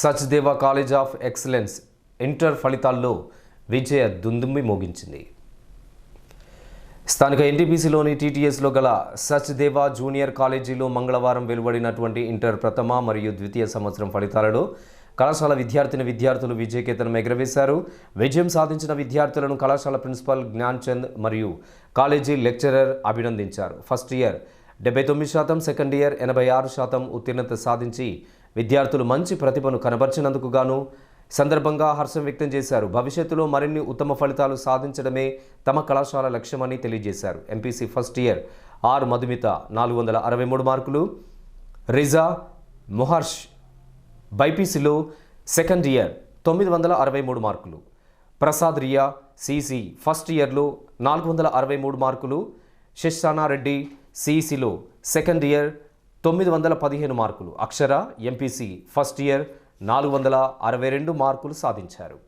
Sachdeva college of excellence inter ఫలితాల్లో విజయ దుందుమ్మి మోగించింది. స్థానిక ఎన్టీపీసీలోని టీటీఎస్లో గల సచ్దేవ జూనియర్ కాలేజీలో మంగళవారం వెలువడినటువంటి ఇంటర్ ప్రథమ మరియు ద్వితీయ సంవత్సరం ఫలితాలలో కళాశాల విద్యార్థిని విద్యార్థులు విజయకేతనం ఎగరవేశారు. విజయం సాధించిన విద్యార్థులను కళాశాల ప్రిన్సిపల్ జ్ఞాన్చంద్ మరియు కాలేజీ లెక్చరర్ అభినందించారు. ఫస్ట్ ఇయర్ డెబ్బై తొమ్మిది శాతం సెకండ్ ఇయర్ ఎనభై ఆరు శాతం ఉత్తీర్ణత సాధించి విద్యార్థులు మంచి ప్రతిభను కనబర్చినందుకు గాను సందర్భంగా హర్షం వ్యక్తం చేశారు. భవిష్యత్తులో మరిన్ని ఉత్తమ ఫలితాలు సాధించడమే తమ కళాశాల లక్ష్యమని తెలియజేశారు. MPC first year R Madhumitha నాలుగు వందల అరవై మూడు మార్కులు. రిజా మొహర్ష్ బైపీసీలో సెకండ్ ఇయర్ తొమ్మిది వందల అరవై మూడు మార్కులు. ప్రసాద్ రియా సిసి ఫస్ట్ ఇయర్లో నాలుగు వందల అరవై మూడు మార్కులు. శశానారెడ్డి సిఈసిలో సెకండ్ ఇయర్ తొమ్మిది వందల పదిహేను మార్కులు. అక్షర ఎంపీసీ ఫస్ట్ ఇయర్ నాలుగు వందల అరవై రెండు మార్కులు సాధించారు.